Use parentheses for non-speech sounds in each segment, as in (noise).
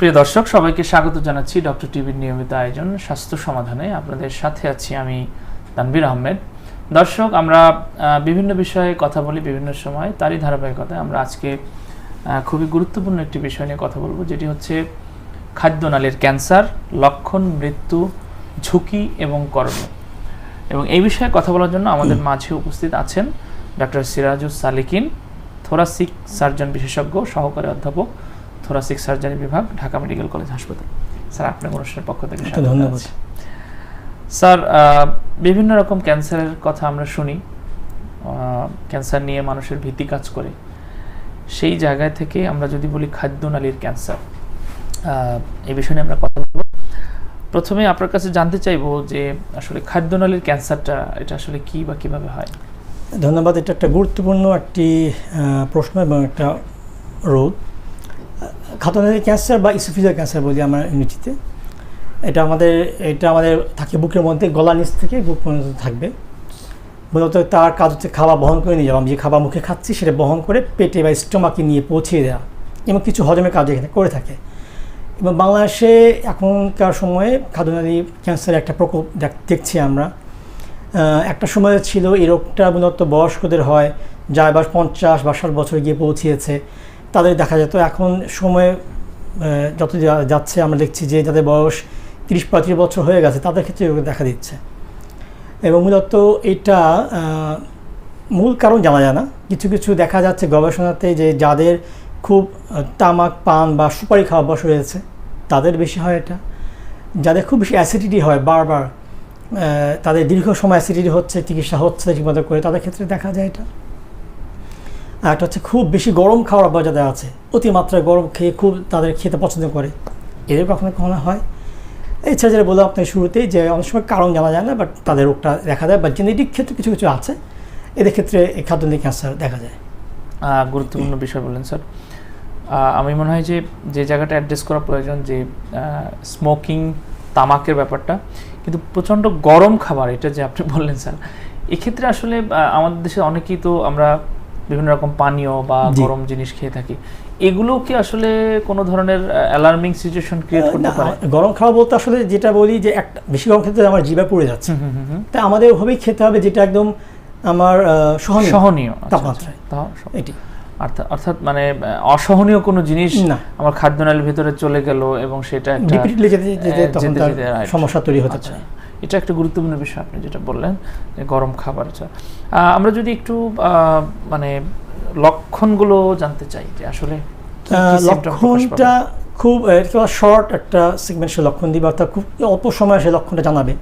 প্রিয় দর্শক, সবাইকে স্বাগত জানাচ্ছি ডক্টর টিভির নিয়মিত আয়োজন স্বাস্থ্য সমাধানে। আপনাদের সাথে আছি আমি তানভীর আহমেদ। দর্শক, আমরা বিভিন্ন বিষয়ে কথা বলি বিভিন্ন সময়। তারই ধারাবাহিকতায় আমরা আজকে খুবই গুরুত্বপূর্ণ একটি বিষয় নিয়ে কথা বলব, যেটি হচ্ছে খাদ্যনালীর ক্যান্সার, লক্ষণ, মৃত্যু, ঝুঁকি এবং করণীয়। এবং এই বিষয়ে কথা বলার জন্য আমাদের মাঝে উপস্থিত আছেন doctor Sirajus Salikin, thoracic surgeon বিশেষজ্ঞ, সহকারী অধ্যাপক থোরাসিক সার্জারি বিভাগ ঢাকা মেডিকেল কলেজ হাসপাতাল। স্যার আপনার অনুষ্ঠানের পক্ষ থেকে ধন্যবাদ। স্যার বিভিন্ন রকম ক্যান্সারের কথা আমরা শুনি। ক্যান্সার নিয়ে মানুষের ভীতি কাজ করে। সেই জায়গায় থেকে আমরা যদি বলি খাদ্যনালীর ক্যান্সার এই বিষয় নিয়ে আমরা কথা বলব। প্রথমে আপনার কাছে জানতে চাইব যে আসলে খাদ্যনালীর ক্যান্সারটা এটা আসলে কি বা কীভাবে হয়? ধন্যবাদ এটা একটা গুরুত্বপূর্ণ একটি প্রশ্ন এবং একটা রোগ খাতনালী ক্যান্সার বা ইসোফিজিয়াল ক্যান্সার বলি আমরা ইংরেজিতে। এটা আমাদের এটা আমাদের থাকে বুকের মধ্যে, গলা নিচ থেকে বুক পর্যন্ত থাকবে। মূলত তার কাজ হচ্ছে খাবার বহন করে নিয়ে যাওয়া। আমি যে খাবার মুখে খাচ্ছি, সেটা বহন করে পেটে বা স্টোমাকে নিয়ে পৌঁছিয়ে দেওয়া এবং কিছু হজমের কাজ এখানে করে থাকে। এবং বাংলাদেশে এখনকার সময়ে খাদ্যনালী ক্যান্সারের একটা প্রকোপ দেখ- দেখছি আমরা। একটা সময় ছিল এই রোগটা মূলত বয়স্কদের হয়, যার বা পঞ্চাশ বা ষাট বছর গিয়ে পৌঁছিয়েছে। তাদের দেখা যেত। এখন সময় যত যাচ্ছে, আমরা দেখছি যে যাদের বয়স তিরিশ, পঁয়ত্রিশ বছর হয়ে গেছে, তাদের ক্ষেত্রে দেখা দিচ্ছে। এবং মূলত এটা মূল কারণ জানা যায় না। কিছু কিছু দেখা যাচ্ছে গবেষণাতে যে যাদের খুব তামাক, পান বা সুপারি খাওয়া অভ্যাস রয়েছে তাদের বেশি হয় এটা। যাদের খুব বেশি অ্যাসিডিটি হয় বারবার তাদের দীর্ঘ সময় অ্যাসিডিটি হচ্ছে, চিকিৎসা হচ্ছে ঠিকমতো করে, তাদের ক্ষেত্রে দেখা যায় এটা। একটা হচ্ছে খুব বেশি গরম খাওয়ার অভ্যাস যাদের আছে অতিমাত্রায় গরম খেয়ে খুব তাদের খেতে পছন্দ করে। এদের কখনো কখনো হয়। এছাড়া যেটা বললাম আপনার শুরুতেই যে অনেক সময় কারণ জানা যায় না বাট তাদের রোগটা দেখা যায় বা জেনেটিক ক্ষেত্রে কিছু কিছু আছে। এদের ক্ষেত্রে এই খাদ্যনালী ক্যান্সার দেখা যায়। গুরুত্বপূর্ণ বিষয় বললেন স্যার আমি মনে হয় যে যে জায়গাটা অ্যাড্রেস করা প্রয়োজন যে স্মোকিং তামাকের ব্যাপারটা, কিন্তু প্রচণ্ড গরম খাবার, এটা যে আপনি বললেন স্যার এক্ষেত্রে আসলে আমাদের দেশে অনেকেই তো আমরা বিভিন্ন রকম পানীয় বা গরম জিনিস খেয়ে থাকি। এগুলো কি আসলে কোনো ধরনের অ্যালার্মিং সিচুয়েশন ক্রিয়েট করতে পারে? গরম খাওয়া বলতে আসলে যেটা বলি যে একটা বেশি গরম খেতে আমার জিভে পড়ে যাচ্ছে। তাই আমাদের ওভাবেই খেতে হবে যেটা একদম আমার সহনীয়। সহনীয় আচ্ছা, তাপমাত্রায়। আচ্ছা, তা- এটি। অর্থাৎ অর্থাৎ মানে অসহনীয় কোনো জিনিস আমার খাদ্যনালীর ভিতরে চলে গেল এবং সেটা একটা. সমস্যা তৈরি হতে আচ্ছা। পারে। এটা একটা গুরুত্বপূর্ণ বিষয় আপনি যেটা বললেন যে গরম খাবার আচ্ছা আমরা যদি একটু মানে লক্ষণগুলো জানতে চাই যে আসলে লক্ষণটা? খুব শর্ট একটা সিগমেন্ট সে লক্ষণ দিবে অর্থাৎ খুব অল্প সময়ে সে লক্ষণটা জানাবে।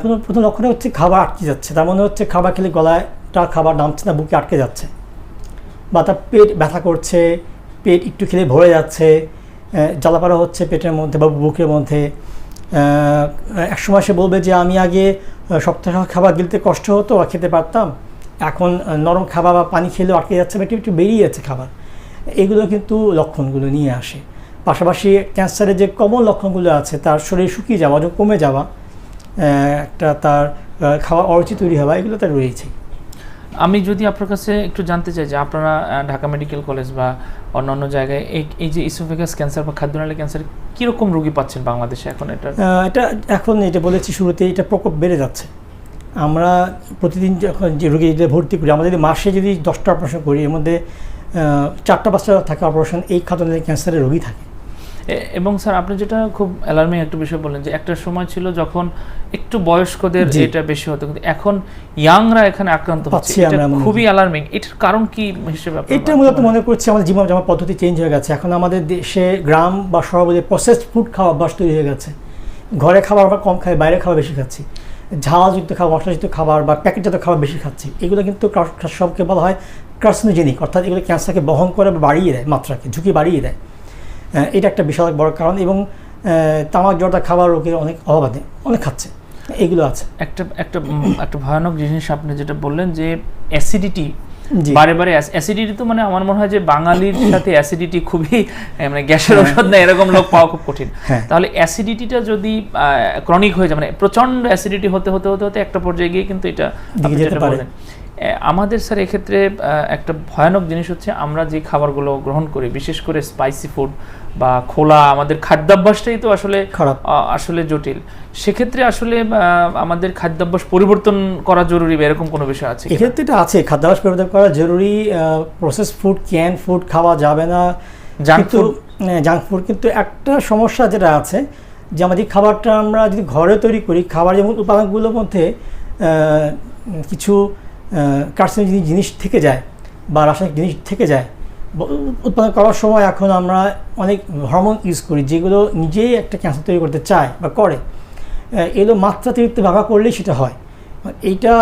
প্রথম প্রথম লক্ষণটা হচ্ছে খাবার আটকে যাচ্ছে। তার মনে হচ্ছে খাবার খেলে গলায়টা খাবার নামছে না বুকে আটকে যাচ্ছে। বা তার পেট ব্যথা করছে পেট একটু খেলে ভরে যাচ্ছে জ্বালাপাড়া হচ্ছে পেটের মধ্যে বা বুকের মধ্যে। একসময় সে বলবে যে, আমি আগে সপ্তাহে খাবার গিলতে কষ্ট হতো, আর খেতে পারতাম। এখন নরম খাবার বা পানি খেলেও আটকে যাচ্ছে বা একটু একটু বেরিয়ে যাচ্ছে খাবার। এগুলো কিন্তু লক্ষণগুলো নিয়ে আসে। পাশাপাশি ক্যান্সারের যে কমন লক্ষণগুলো আছে, তার শরীর শুকিয়ে যাওয়া কমে যাওয়া একটা তার খাওয়া অরুচি তৈরি হওয়া, এগুলো তার রয়েছে আমি যদি আপনার কাছে একটু জানতে চাই যে আপনারা ঢাকা মেডিকেল কলেজ বা অন্যান্য জায়গায় এই এই যে ইসোফেগাস ক্যান্সার বা খাদ্যনালী ক্যান্সার কীরকম রোগী পাচ্ছেন বাংলাদেশে এখন এটা? এটা এখন এটা বলেছি শুরুতে, এটা প্রকোপ বেড়ে যাচ্ছে। আমরা প্রতিদিন যখন যে রোগী যদি ভর্তি করি যদি মাসে যদি দশটা অপারেশন করি, এর মধ্যে চারটা পাঁচটা থাকে অপারেশন এই খাদ্যনালী ক্যান্সারের রোগী থাকে। এবং স্যার আপনি যেটা খুব অ্যালার্মিং একটা বিষয় বললেন যে একটা সময় ছিল যখন একটু বয়স্কদের। এটা বেশি হতো কিন্তু এখন ইয়াংরা এখানে আক্রান্ত হচ্ছে। এটা। খুবই অ্যালার্মিং এটার কারণ কি হিসেবে এটা মূলত মনে করছি আমাদের জীবন জামা পদ্ধতি চেঞ্জ হয়ে গেছে এখন আমাদের দেশে গ্রাম বা শহরে প্রসেসড ফুড খাওয়া অভ্যাস তৈরি হয়ে গেছে। ঘরে খাবার আমরা কম খাই বাইরে খাবার বেশি খাচ্ছি। ঝালযুক্ত খাবার মশলাযুক্ত খাবার বা প্যাকেটজাত খাবার বেশি খাচ্ছি। এগুলো কিন্তু সবকে বলা হয় কার্সিনোজেনিক অর্থাৎ এগুলো ক্যান্সারকে বহন করে বাড়িয়ে দেয় মাত্রাকে ঝুঁকি বাড়িয়ে দেয়। এটা একটা বিশাল বড় কারণ এবং তামাক জর্দা খাবার রোগের অনেক অভাব আছে অনেক খাচ্ছে এগুলো আছে। একটা একটা একটা ভয়ানক জিনিস আপনি যেটা বললেন যে অ্যাসিডিটি বারে বারে অ্যাসিডিটি তো মানে আমার মনে হয় যে বাঙালির (coughs) সাথে অ্যাসিডিটি খুবই মানে গ্যাসের ওষুধ না এরকম লোক পাওয়া খুব কঠিন। হ্যাঁ। তাহলে অ্যাসিডিটিটা যদি ক্রনিক হয়ে যায় মানে প্রচণ্ড অ্যাসিডিটি হতে হতে হতে হতে একটা পর্যায়ে গিয়ে কিন্তু এটা আমাদের স্যার এক্ষেত্রে একটা ভয়ানক জিনিস হচ্ছে আমরা যে খাবারগুলো গ্রহণ করি বিশেষ করে স্পাইসি ফুড বা খোলা আমাদের খাদ্যাভ্যাসটাই তো আসলে খারাপ। আসলে জটিল। সেক্ষেত্রে আসলে আমাদের খাদ্যাভ্যাস পরিবর্তন করা জরুরি বা এরকম কোনো বিষয় আছে এক্ষেত্রে এটা আছে খাদ্যাভ্যাস পরিবর্তন করা জরুরি প্রসেস ফুড ক্যান ফুড খাওয়া যাবে না। কিন্তু food? জাঙ্ক ফুড কিন্তু একটা সমস্যা যেটা আছে যে আমাদের খাবারটা আমরা যদি ঘরে তৈরি করি খাবার যেমন উপাদানগুলোর মধ্যে কিছু কার্সিন জিনিস থেকে যায় বা রাসায়নিক জিনিস থেকে যায় উৎপাদন করার সময় এখন আমরা অনেক হরমোন ইউজ করি যেগুলো নিজেই একটা ক্যান্সার তৈরি করতে চায় বা করে। এগুলো মাত্রাতিরিক্ত ব্যবহার করলেই সেটা হয়। এইটা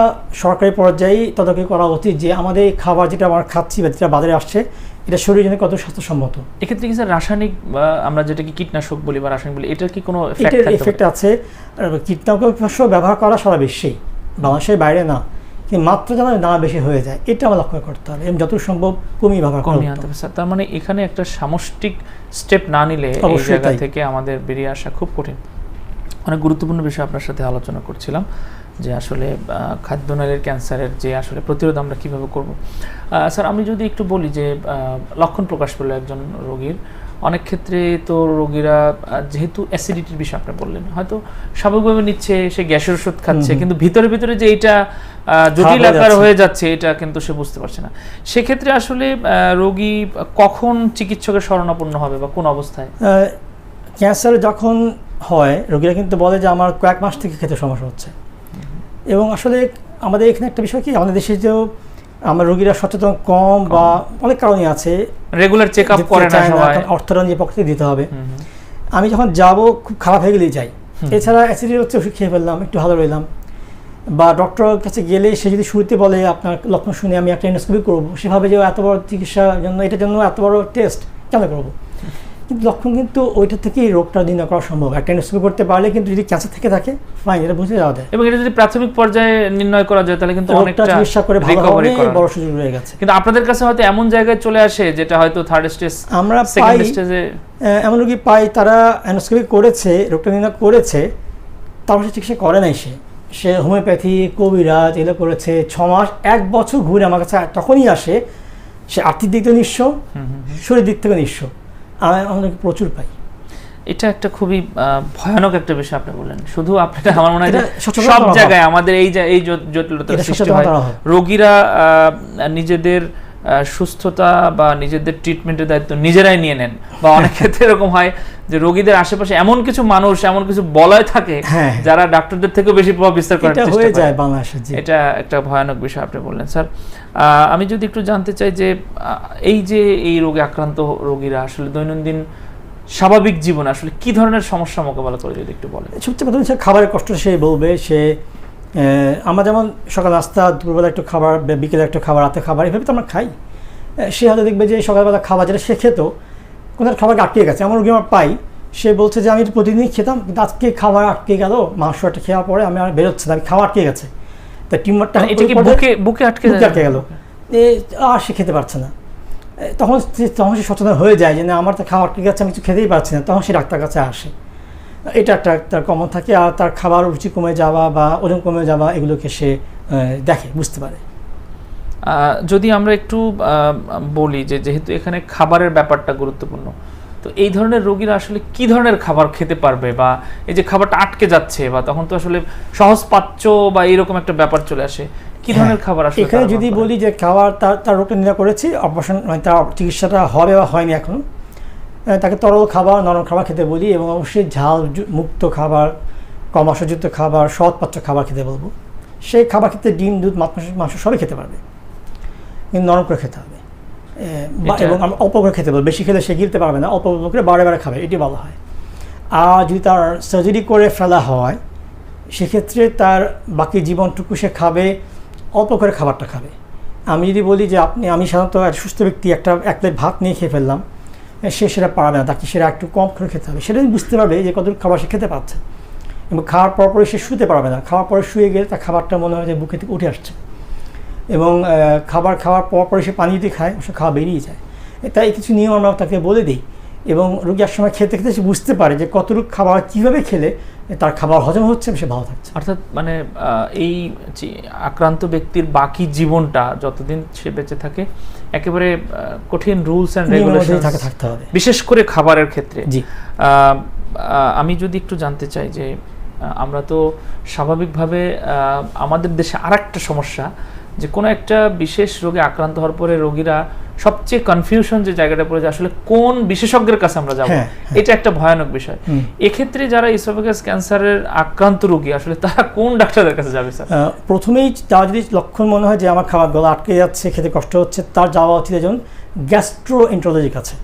সরকারি পর্যায়ে তদারকি করা উচিত যে আমাদের খাবার যেটা আমরা খাচ্ছি বা যেটা বাজারে আসছে এটা শরীরের জন্য কত স্বাস্থ্যসম্মত। এক্ষেত্রে কি স্যার রাসায়নিক বা আমরা যেটাকে কীটনাশক বলি বা রাসায়নিক বলি এটার কি কোনো এফেক্ট আছে। কীটনাশক ব্যবহার করা সারা বিশ্বেই বাংলাদেশের বাইরে না। কিন্তু মাত্রা যেন না বেশি হয়ে যায় এটা আমার লক্ষ্য করতে হবে। এবং যত সম্ভব কমিয়ে করা কমিয়ে আনতে হবে। স্যার তার মানে এখানে একটা সামষ্টিক স্টেপ না নিলে এই জায়গা থেকে আমাদের বেরিয়ে আসা খুব কঠিন। অনেক গুরুত্বপূর্ণ বিষয় আপনার সাথে আলোচনা করছিলাম যে আসলে আহ, খাদ্যনালীর ক্যান্সারের যে আসলে প্রতিরোধ আমরা কীভাবে করব। আহ, স্যার আমি যদি একটু বলি যে আহ, লক্ষণ প্রকাশ পেল একজন রোগীর। অনেক ক্ষেত্রে তো রোগীরা যেহেতু অ্যাসিডিটির বিষয় আপনি বললেন হয়তো স্বাভাবিকভাবে নিচ্ছে সে গ্যাসের ওষুধ খাচ্ছে। কিন্তু ভিতরে ভিতরে যে এটা জটিল আকার হয়ে যাচ্ছে এটা কিন্তু সে বুঝতে পারছে না। সেক্ষেত্রে আসলে রোগী কখন চিকিৎসকের শরণাপন্ন হবে বা কোন অবস্থায়? ক্যান্সার যখন হয় রোগীরা কিন্তু বলে যে আমার কয়েক মাস থেকে খেতে সমস্যা হচ্ছে। এবং আসলে আমাদের এখানে একটা বিষয় কি আমাদের দেশে যে আমার রোগীরা সচেতন কম বা অনেক কারণে আছে। রেগুলার চেক আপ করে না সবাই। অর্থটা নিজের পক্ষে দিতে হবে। আমি যখন যাব খুব খারাপ হয়ে গেলেই যাই। এছাড়া অ্যাসিডি হচ্ছে ওষুধ খেয়ে ফেললাম একটু ভালো রইলাম। বা ডক্টরের কাছে গেলে সে যদি শুরুতে বলে আপনার লক্ষণ শুনে আমি একটা এন্ডোস্কোপি করব সেভাবে যে এত বড় চিকিৎসার জন্য এটার জন্য এত বড় টেস্ট কেন করব? কিন্তু লক্ষণ কিন্তু ওইটা থেকেই রোগটা নির্ণয় করা সম্ভব। একটা এন্ডোস্কোপি করতে পারলে কিন্তু যদি ক্যান্সার থেকে থাকে ফাইন এটা বুঝে যাওয়া যায়। এবং এটা যদি প্রাথমিক পর্যায়ে নির্ণয় করা যায় তাহলে কিন্তু অনেকটা চিকিৎসা করে ভালো হবে বড় সুযোগ রয়ে গেছে। কিন্তু আপনাদের কাছে হয়তো এমন জায়গায় চলে আসে যেটা হয়তো থার্ড স্টেজ আমরা পাই সেকেন্ড স্টেজে এমন রোগী পাই তারা অ্যানোস্কোপি করেছে রোগটা নির্ণয় করেছে তারপর সে চিকিৎসা করে নাই সে। সে হোমিওপ্যাথি কবিরাজ এগুলো করেছে ছ মাস এক বছর ঘুরে আমার কাছে তখনই আসে সে আর্থিক দিক থেকে নিঃস্ব শরীর দিক থেকে নিঃস্ব। আমাদেরকে প্রচুর পাই। এটা একটা খুবই আহ, ভয়ানক একটা বিষয় আপনি বললেন। শুধু আপনার আমার মনে হয় সব জায়গায় আমাদের এই যে- এই জটিলতা সৃষ্টি হয়। রোগীরা আহ, নিজেদের সুস্থতা বা নিজেদের ট্রিটমেন্টের দায়িত্ব নিজেরাই নিয়ে নেন। বা অনেক ক্ষেত্রে এরকম হয় যে রোগীদের আশেপাশে এমন কিছু মানুষ এমন কিছু বলয় থাকে হ্যাঁ। যারা ডাক্তারদের থেকেও বেশি প্রভাব বিস্তার করার চেষ্টা হয়ে যায় বাংলাদেশে এটা একটা ভয়ানক বিষয় আপনি বললেন স্যার। আমি যদি একটু জানতে চাই যে এই যে এই রোগে আক্রান্ত রোগীরা আসলে দৈনন্দিন স্বাভাবিক জীবনে আসলে কি ধরনের সমস্যা মোকাবেলা করে যদি একটু বলেন। সবচেয়ে প্রথম খাবারের কষ্ট সে বলবে সে আমরা যেমন সকাল নাস্তা দুপুরবেলা একটু খাবার বিকেলে একটু খাবার রাতে খাবার এভাবে তো আমরা খাই। সে হয়তো দেখবে যে সকালবেলা খাবার যেটা সে খেত কোথাও খাবার আটকে গেছে। এমন রোগী আমার পাই সে বলছে যে আমি প্রতিদিনই খেতাম কিন্তু আজকে খাবার আটকে গেল মাংস একটা খাওয়ার পরে আমি আর বেরোচ্ছে না আমি খাবার আটকে গেছে। তা টিউমারটা মানে বুকে বুকে আটকে? আটকে গেল। আর সে খেতে পারছে না। তখন তখন সে সচেতন হয়ে যায় যে না আমার তো খাবার আটকে গেছে আমি কিছু খেতেই পারছি না। তখন সে ডাক্তার কাছে আসে। এটা একটা তার কমন থাকে আর তার খাবার রুচি কমে যাওয়া বা ওজন কমে যাওয়া এগুলোকে সে দেখে বুঝতে পারে। যদি আমরা একটু বলি যে যেহেতু এখানে খাবারের ব্যাপারটা গুরুত্বপূর্ণ তো এই ধরনের রোগীরা আসলে কি ধরনের খাবার খেতে পারবে বা এই যে খাবারটা আটকে যাচ্ছে বা তখন তো আসলে সহজ পাচ্য বা এরকম একটা ব্যাপার চলে আসে কি ধরনের হ্যাঁ, খাবার আসলে এখানে যদি বলি যে খাবার তার তার রোগটা নির্ণয় করেছি অপারেশন মানে তার চিকিৎসাটা হবে বা হয়নি এখনও তাকে তরল খাবার নরম খাবার খেতে বলি এবং অবশ্যই ঝাল মুক্ত খাবার কমাশযুক্ত খাবার সৎ পাচ্য খাবার খেতে বলব। সেই খাবার খেতে ডিম দুধ মাছ মাংস- সবই খেতে পারবে। কিন্তু নরম করে খেতে হবে। এবং আমরা অল্প করে খেতে বলব। বেশি খেলে সে গিলতে পারবে না অল্প অল্প করে বারে বারে খাবে এটি বলা হয়। আর যদি তার সার্জারি করে ফেলা হয় সেক্ষেত্রে তার বাকি জীবনটুকু সে খাবে অল্প করে খাবারটা খাবে। আমি যদি বলি যে আপনি আমি সাধারণত সুস্থ ব্যক্তি একটা এক প্লেট ভাত নিয়ে খেয়ে ফেললাম। সে সেটা পারবে না তাকে সেটা একটু কম করে খেতে হবে। সেটাই বুঝতে পারবে যে কতটুকু খাবার সে খেতে পারছে। এবং খাওয়ার পর পরে সে শুতে পারবে না। খাওয়ার পরে শুয়ে গেলে তার খাবারটা মনে হয় যে বুকে থেকে উঠে আসছে। এবং খাবার খাওয়ার পর পরে সে পানি দিয়ে খায়, সে খাওয়া বেরিয়ে যায়। তাই কিছু নিয়ম আমরা তাকে বলে দিই। এবং রোগী এক সময় খেতে খেতে সে বুঝতে পারে যে কতটুকু খাবার কীভাবে খেলে তার খাবার হজম হচ্ছে সে ভালো থাকছে। অর্থাৎ মানে এই আক্রান্ত ব্যক্তির বাকি জীবনটা যতদিন সে বেঁচে থাকে একেবারে কঠিন রুলস অ্যান্ড রেগুলেশন থাকে থাকতে হবে। বিশেষ করে খাবারের ক্ষেত্রে। জি। আমি যদি একটু জানতে চাই যে আমরা তো স্বাভাবিকভাবে আমাদের দেশে আরেকটা সমস্যা যে কোনো একটা বিশেষ রোগে আক্রান্ত হওয়ার পরে রোগীরা সবচেয়ে কনফিউশন যে জায়গাটা পড়ে যায় আসলে কোন বিশেষজ্ঞের কাছে আমরা যাব? হ্যাঁ, এটা একটা ভয়ানক বিষয়। এক্ষেত্রে যারা ইসোফেগাস ক্যান্সারের আক্রান্ত রোগী আসলে তারা কোন ডাক্তারের কাছে যাবে স্যার? প্রথমেই তার যদি লক্ষণ মনে হয় যে আমার খাবার গলা আটকে যাচ্ছে খেতে কষ্ট হচ্ছে তার যাওয়া উচিত একজন গ্যাস্ট্রো এন্ট্রোলজির কাছে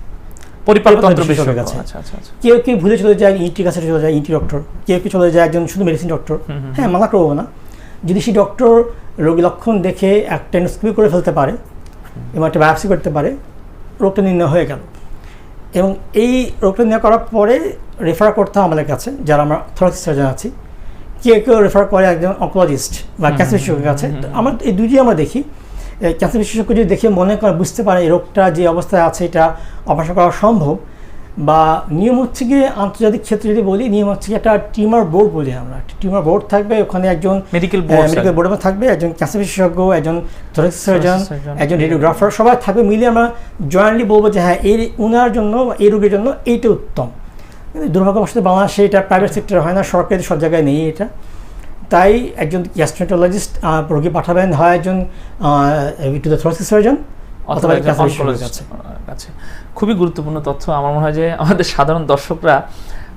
পরিপাকতন্ত্র বিশেষজ্ঞের কাছে। আচ্ছা আচ্ছা আচ্ছা। কেউ কেউ ভুলে চলে যায় ইটি কাছে চলে যায় ইটি ডক্টর কেউ কেউ চলে যায় একজন শুধু মেডিসিন ডক্টর হ্যাঁ মানা করব না। যদি সেই ডক্টর রোগী লক্ষণ দেখে একটা এন্ডোস্কোপি করে ফেলতে পারে এবং একটা বায়োপসি করতে পারে রোগটা নির্ণয় হয়ে গেল। এবং এই রোগটা নির্ণয় করার পরে রেফার করতে হয় আমাদের কাছে যারা আমরা থরাসিস সার্জন আছি। কেউ কেউ রেফার করে একজন অঙ্কোলজিস্ট বা ক্যান্সার বিশেষজ্ঞের কাছে। তো আমরা এই দুটি আমরা দেখি। ক্যান্সার বিশেষজ্ঞ যদি দেখে মনে করে বুঝতে পারে এই রোগটা যে অবস্থায় আছে এটা অপারেশন করা সম্ভব বা নিয়ম হচ্ছে গিয়ে আন্তর্জাতিক ক্ষেত্রে যদি বলি নিয়ম হচ্ছে গিয়ে একটা টিউমার বোর্ড বলি আমরা। টিউমার বোর্ড থাকবে ওখানে একজন মেডিকেল বোর্ড মেডিকেল বোর্ডে থাকবে। একজন ক্যান্সার বিশেষজ্ঞ একজন থোরাক্স সার্জন একজন রেডিওগ্রাফার সবাই থাকবে মিলে আমরা জয়েন্টলি বলব যে হ্যাঁ এই উনার জন্য এই রোগের জন্য এইটা উত্তম। কিন্তু দুর্ভাগ্যবশত বাংলাদেশে এটা প্রাইভেট সেক্টরে হয় না সরকারি সব জায়গায় নেই এটা। তাই একজন গ্যাস্ট্রোন্টোলজিস্ট রোগী পাঠাবেন হয় একজন টু দ্য থোরাক্স সার্জন অথবা কাছে। কাছে খুবই গুরুত্বপূর্ণ তথ্য। আমার মনে হয় যে আমাদের সাধারণ দর্শকরা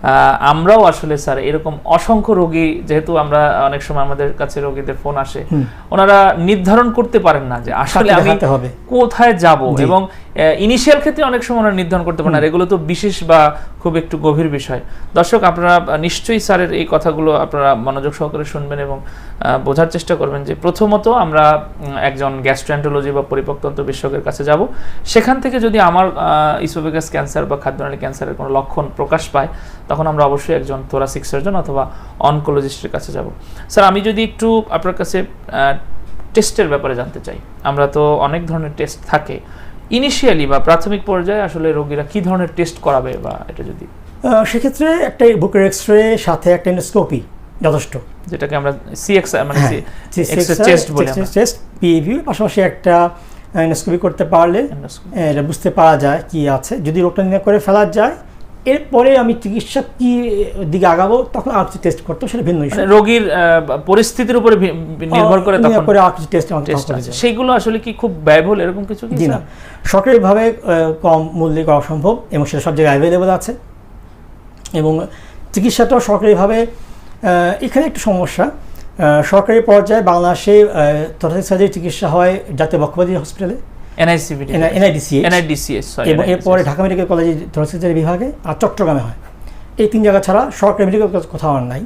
আহ, আমরাও আসলে স্যার এরকম অসংখ্য রোগী যেহেতু আমরা অনেক সময় আমাদের কাছে রোগীদের ফোন আসে ওনারা নির্ধারণ করতে পারেন না যে আসলে আমি কোথায় যাব এবং ইনিশিয়াল ক্ষেত্রে অনেক সময় ওনারা নির্ধারণ করতে পারেন না। আর এগুলো তো বিশেষ বা খুব একটু গভীর বিষয়। দর্শক আপনারা নিশ্চয়ই স্যারের এই কথাগুলো আপনারা মনোযোগ সহকারে শুনবেন এবং বোঝার চেষ্টা করবেন যে প্রথমত আমরা একজন গ্যাস্ট্রোএন্টোলজি বা পরিপক্তন্ত্র বিশেষজ্ঞের কাছে যাব। সেখান থেকে যদি আমার ইসোফেগাস ক্যান্সার বা খাদ্যনালী ক্যান্সারের কোনো লক্ষণ প্রকাশ পায় তখন আমরা অবশ্যই একজন থোরাসিক সার্জন অথবা অনকোলজিস্টের কাছে যাব। স্যার আমি যদি একটু আপনার কাছে টেস্টের ব্যাপারে জানতে চাই। আমরা তো অনেক ধরনের টেস্ট থাকে। ইনিশিয়ালি বা প্রাথমিক পর্যায়ে আসলে রোগীরা কি ধরনের টেস্ট করাবে বা এটা যদি? সেক্ষেত্রে একটা বুকের এক্স রে সাথে একটা এন্ডোস্কোপি যথেষ্ট। যেটাকে আমরা সিএক্স মানে টেস্ট চেস্ট বলি চেস্ট পিএভিউ পাশাপাশি একটা এন্ডোস্কোপি করতে পারলে এটা বুঝতে পারা যায় কি আছে। যদি রোগটা নিয়ে করে ফেলা যায় এরপরে আমি চিকিৎসা কি দিকে আগাবো তখন আর কিছু টেস্ট করতে সেটা ভিন্ন মানে রোগীর পরিস্থিতির উপরে নির্ভর করে তখন করে আর কিছু টেস্ট সেইগুলো আসলে কি খুব ব্যয়বহুল এরকম কিছু কি জি না? সরকারিভাবে কম মূল্যে করা সম্ভব এবং সেটা সব জায়গায় অ্যাভেলেবেল আছে। এবং চিকিৎসাটাও সরকারিভাবে এখানে একটু সমস্যা সরকারি পর্যায়ে বাংলাদেশে তথাৎ সার্জারি চিকিৎসা হয় জাতীয় বক্ষবাদী হসপিটালে NICVD এনআইডিসি NIDCS sorry, এবং এরপরে ঢাকা মেডিকেল কলেজে থরাসিসারি বিভাগে আর চট্টগ্রামে হয়। এই তিন জায়গা ছাড়া সরকারি মেডিকেল কলেজ কোথাও আর নাই।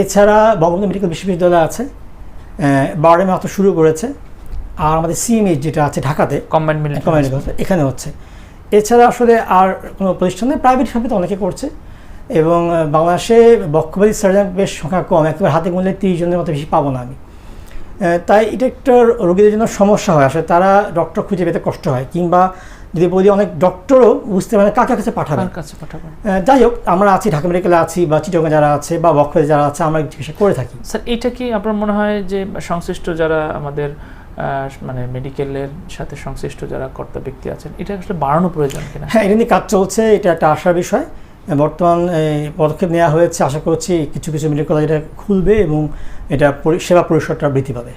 এছাড়া বঙ্গবন্ধু মেডিকেল বিশ্ববিদ্যালয় আছে বারোডে মাত্র শুরু করেছে আর আমাদের সিএমএইচ যেটা আছে ঢাকাতে military কমান্ড এখানে হচ্ছে। এছাড়া আসলে আর কোনো প্রতিষ্ঠানে প্রাইভেট তো অনেকে করছে। এবং বাংলাদেশে বক্ষবাদী সার্জন বেশ সংখ্যা কম একেবারে হাতে গুনলে তিরিশ জনের মতো বেশি পাবো না আমি। তাই এটা একটা রোগীদের জন্য সমস্যা হয়। আসলে তারা ডক্টর খুঁজে পেতে কষ্ট হয় কিংবা যদি বলি অনেক ডক্টরও বুঝতে পারে কাকে কাছে পাঠাবেন কাছে পাঠাবেন যাই হোক আমরা আছি ঢাকা মেডিকেলে আছি বা চিটগাঁ যারা আছে বা বক্ষবাদী যারা আছে আমরা চিকিৎসা করে থাকি। স্যার এটা কি আপনার মনে হয় যে সংশ্লিষ্ট যারা আমাদের মানে মেডিকেলের সাথে সংশ্লিষ্ট যারা কর্তা ব্যক্তি আছেন এটা আসলে বাড়ানো প্রয়োজন কিনা? হ্যাঁ এটা নিয়ে কাজ চলছে এটা একটা আশার বিষয়। বর্তমান এই, পদক্ষেপ নেওয়া হয়েছে আশা করছি কিছু কিছু মেডিকেল কলেজ এটা খুলবে এবং এটা সেবা পরিসরটা বৃদ্ধি পাবে।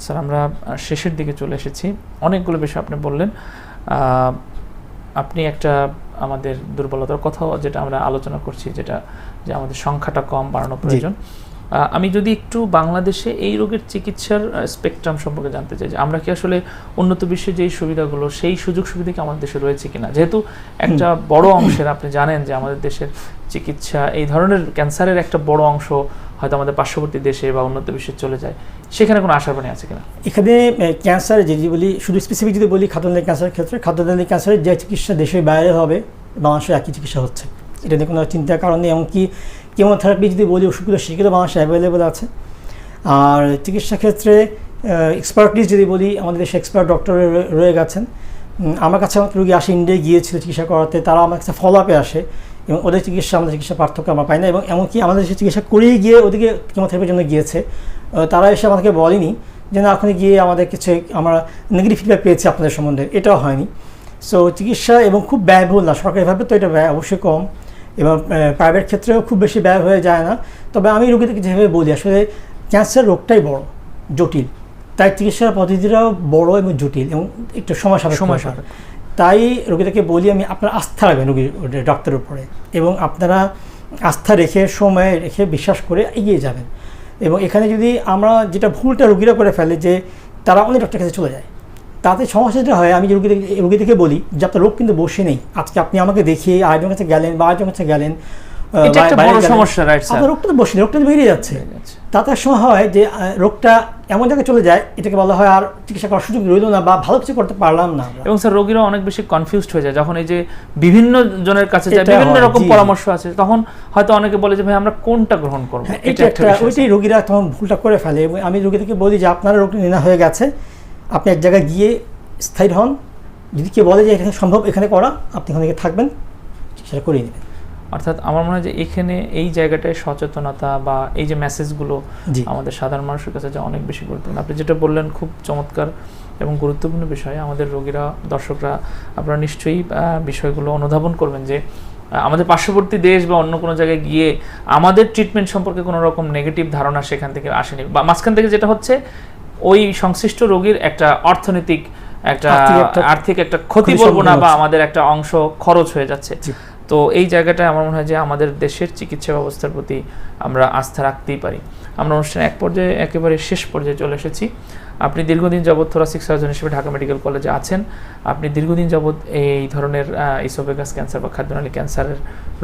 স্যার আমরা শেষের দিকে চলে এসেছি। অনেকগুলো বিষয় আপনি বললেন। আপনি একটা আমাদের দুর্বলতার কথাও যেটা আমরা আলোচনা করছি যেটা যে আমাদের সংখ্যাটা কম বাড়ানো প্রয়োজন। আমি যদি একটু বাংলাদেশে এই রোগের চিকিৎসার স্পেকট্রাম সম্পর্কে জানতে চাই যে আমরা কি আসলে উন্নত বিশ্বে যেই সুবিধাগুলো সেই সুযোগ সুবিধা কি আমাদের দেশে রয়েছে কিনা? যেহেতু একটা বড় অংশের আপনি জানেন যে আমাদের দেশের চিকিৎসা এই ধরনের ক্যান্সারের একটা বড় অংশ হয়তো আমাদের পার্শ্ববর্তী দেশে বা উন্নত বিশ্বে চলে যায়। সেখানে কোনো আশার বাণী আছে কিনা? এখানে ক্যান্সার যদি বলি শুধু স্পেসিফিক যদি বলি খাদ্যনালী ক্যান্সারের ক্ষেত্রে খাদ্যনালী ক্যান্সারের যে চিকিৎসা দেশের বাইরে হবে বাংলাদেশে একই চিকিৎসা হচ্ছে। এটা নিয়ে কোনো চিন্তার কারণ নেই। এমনকি কেমোথেরাপি যদি বলি, ওষুধগুলো সেগুলো বাংলাদেশে অ্যাভেলেবেল আছে। আর চিকিৎসা ক্ষেত্রে এক্সপার্টিস যদি বলি, আমাদের দেশে এক্সপার্ট ডক্টর রয়ে গেছেন। আমার কাছে আমার রুগী আসে ইন্ডিয়ায় গিয়েছিল চিকিৎসা করাতে, তারা আমার কাছে ফলো আপে আসে এবং ওদের চিকিৎসা, আমাদের চিকিৎসা পার্থক্য আমরা পাই না এবং এমনকি আমাদের দেশে চিকিৎসা করেই গিয়ে ওদিকে কেমোথেরাপির জন্য গিয়েছে। তারা এসে আমাদেরকে বলেনি যে, না, ওখানে গিয়ে আমাদের কিছু, আমরা নেগেটিভ ফিডব্যাক পেয়েছি আপনাদের সম্বন্ধে। এটাও হয়নি। সো চিকিৎসা এবং খুব ব্যয়বহুল না, সরকারিভাবে তো এটা ব্যয় অবশ্যই কম। এবং প্রাইভেট ক্ষেত্রেও খুব বেশি ব্যয় হয়ে যায় না তবে আমি রোগীদেরকে যেভাবে বলি আসলে ক্যান্সার রোগটাই বড় জটিল তাই চিকিৎসার পদ্ধতিটাও বড় এবং জটিল এবং একটু সময় সাপেক্ষ সময়। সাপেক্ষ। তাই রোগীদেরকে বলি আমি আপনার আস্থা রাখবেন রোগীর ডক্টরের উপরে এবং আপনারা আস্থা রেখে সময় রেখে বিশ্বাস করে এগিয়ে যাবেন এবং এখানে যদি আমরা যেটা ভুলটা রোগীরা করে ফেলে যে তারা অনেক ডক্টরের কাছে চলে যায় তাতে সমস্যা যেটা হয় আমি রোগীদের রোগীদেরকে বলি যে আপনার রোগ কিন্তু বসে নেই। আজকে আপনি আমাকে দেখিয়ে আরেকজনের কাছে গেলেন বা আরেকজনের কাছে গেলেন? আপনার রোগটা তো বসে নেই রোগটা বেরিয়ে যাচ্ছে। তাতে সময় হয় যে রোগটা এমন জায়গায় চলে যায় এটাকে বলা হয় আর চিকিৎসা করার সুযোগ রইল না বা ভালো কিছু করতে পারলাম না এবং স্যার রোগীরা অনেক বেশি কনফিউজড হয়ে যায়। যখন এই যে বিভিন্ন জনের কাছে যায় বিভিন্ন রকম পরামর্শ আছে তখন হয়তো অনেকে বলে যে ভাই আমরা কোনটা গ্রহণ করব? হ্যাঁ, এটা একটা একটা ওইটাই রোগীরা তখন ভুলটা করে ফেলে। এবং আমি রোগীদেরকে বলি যে আপনার রোগ নির্ণয় হয়ে গেছে আপনি এক জায়গায় গিয়ে স্থায়ী হন। যদি কেউ বলে যে এখানে সম্ভব এখানে করা আপনি এখানে গিয়ে থাকবেন সেটা করিয়ে নেবেন। অর্থাৎ আমার মনে হয় যে এখানে এই জায়গাটায় সচেতনতা বা এই যে মেসেজগুলো আমাদের সাধারণ মানুষের কাছে যা অনেক বেশি গুরুত্বপূর্ণ। আপনি যেটা বললেন খুব চমৎকার এবং গুরুত্বপূর্ণ বিষয়। আমাদের রোগীরা দর্শকরা আপনারা নিশ্চয়ই বিষয়গুলো অনুধাবন করবেন যে আমাদের পার্শ্ববর্তী দেশ বা অন্য কোনো জায়গায় গিয়ে আমাদের ট্রিটমেন্ট সম্পর্কে কোনো রকম নেগেটিভ ধারণা সেখান থেকে আসেনি। বা মাঝখান থেকে যেটা হচ্ছে ওই সংশ্লিষ্ট রোগীর একটা অর্থনৈতিক একটা আর্থিক একটা ক্ষতি বলব না বা আমাদের একটা অংশ খরচ হয়ে যাচ্ছে। তো এই জায়গাটায় আমার মনে হয় যে আমাদের দেশের চিকিৎসা ব্যবস্থার প্রতি আমরা আস্থা রাখতেই পারি। আমরা অনুষ্ঠানে এক পর্যায়ে একেবারে শেষ পর্যায়ে চলে এসেছি। আপনি দীর্ঘদিন যাবৎ থোরাসিক সার্জন হিসেবে ঢাকা মেডিকেল কলেজে আছেন। আপনি দীর্ঘদিন যাবৎ এই ধরনের ইসোফেগাস ক্যান্সার বা খাদ্যনালী ক্যান্সারের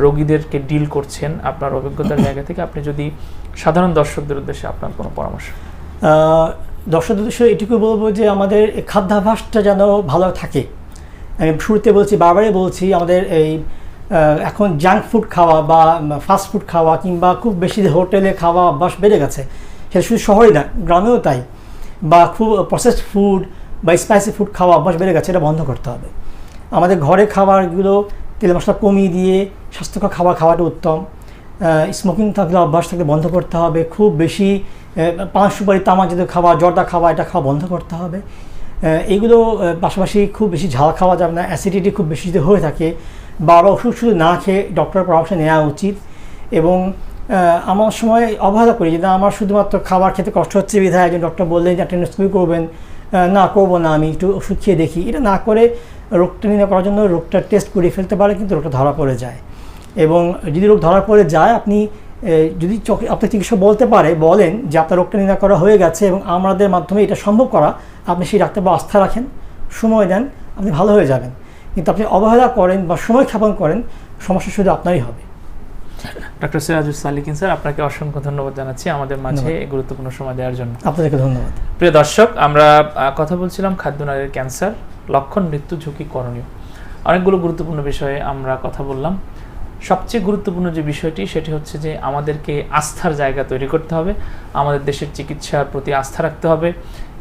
রোগীদেরকে ডিল করছেন। আপনার অভিজ্ঞতার জায়গা থেকে আপনি যদি সাধারণ দর্শকদের উদ্দেশ্যে আপনার কোনো পরামর্শ। দর্শক উদ্দেশ্য এটুকু বলব যে আমাদের খাদ্যাভ্যাসটা যেন ভালো থাকে। আমি শুরুতে বলছি, বারবারই বলছি, আমাদের এই এখন জাঙ্ক ফুড খাওয়া বা ফাস্ট ফুড খাওয়া কিংবা খুব বেশি হোটেলে খাওয়া অভ্যাস বেড়ে গেছে। সেটা শুধু শহরেই না, গ্রামেও তাই। বা খুব প্রসেসড ফুড বা স্পাইসি ফুড খাওয়া অভ্যাস বেড়ে গেছে, এটা বন্ধ করতে হবে। আমাদের ঘরে খাবারগুলো তেল মশলা কমিয়ে দিয়ে স্বাস্থ্যকর খাবার খাওয়াটা উত্তম। স্মোকিং থাকলে অভ্যাস থাকলে বন্ধ করতে হবে। খুব বেশি পাঁচ সুপারি তামাক জাতীয় খাওয়া জর্দা খাওয়া এটা খাওয়া বন্ধ করতে হবে। এইগুলো পাশাপাশি খুব বেশি ঝাল খাওয়া যাবে না অ্যাসিডিটি খুব বেশি যদি হয়ে থাকে বারবার ওষুধ শুধু না খেয়ে ডক্টরের পরামর্শ নেওয়া উচিত। এবং আমার সময় অবহেলা করি যে না আমার শুধুমাত্র খাবার খেতে কষ্ট হচ্ছে বিধায় একজন ডক্টর বললেন যে টেনোস্কোপি করবেন না, করব না, আমি একটু ওষুধ খেয়ে দেখি। এটা না করে রোগটা নির্ণয় করার জন্য রোগটা টেস্ট করে ফেলতে পারে, কিন্তু রোগটা ধরা পড়ে যায়। এবং যদি রোগ ধরার পরে যায় আপনি যদি চোখে আপনার চিকিৎসক বলতে পারে বলেন যে আপনার রোগটা নির্ণয় করা হয়ে গেছে এবং আমাদের মাধ্যমে এটা সম্ভব করা আপনি সেই ডাক্তার বা আস্থা রাখেন সময় দেন আপনি ভালো হয়ে যাবেন। কিন্তু আপনি অবহেলা করেন বা সময় ক্ষেপণ করেন সমস্যা শুধু আপনারই হবে। ডক্টর সিরাজুল সালিকিন স্যার আপনাকে অসংখ্য ধন্যবাদ জানাচ্ছি। আমাদের মাঝে এই গুরুত্বপূর্ণ সময় দেওয়ার জন্য। আপনাদেরকে ধন্যবাদ। প্রিয় দর্শক আমরা কথা বলছিলাম খাদ্য খাদ্যনালীর ক্যান্সার লক্ষণ মৃত্যু ঝুঁকি করণীয়। অনেকগুলো গুরুত্বপূর্ণ বিষয়ে আমরা কথা বললাম। সবচেয়ে গুরুত্বপূর্ণ যে বিষয়টি, সেটি হচ্ছে যে আমাদেরকে আস্থার জায়গা তৈরি করতে হবে। আমাদের দেশের চিকিৎসার প্রতি আস্থা রাখতে হবে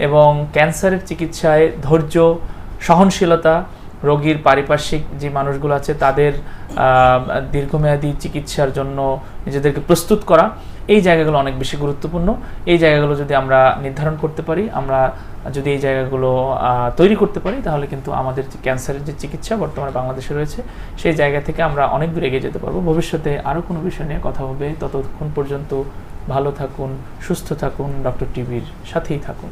এবং ক্যান্সারের চিকিৎসায় ধৈর্য, সহনশীলতা, রোগীর পারিপার্শ্বিক যে মানুষগুলো আছে, তাদের দীর্ঘমেয়াদী চিকিৎসার জন্য নিজেদেরকে প্রস্তুত করা, এই জায়গাগুলো অনেক বেশি গুরুত্বপূর্ণ। এই জায়গাগুলো যদি আমরা নির্ধারণ করতে পারি, আমরা যদি এই জায়গাগুলো তৈরি করতে পারি, তাহলে কিন্তু আমাদের যে ক্যান্সারের যে চিকিৎসা বর্তমানে বাংলাদেশে রয়েছে, সেই জায়গা থেকে আমরা অনেক দূর এগিয়ে যেতে পারব। ভবিষ্যতে আরও কোনো বিষয় নিয়ে কথা হবে। ততক্ষণ পর্যন্ত ভালো থাকুন, সুস্থ থাকুন, ডক্টর টিভির সাথেই থাকুন।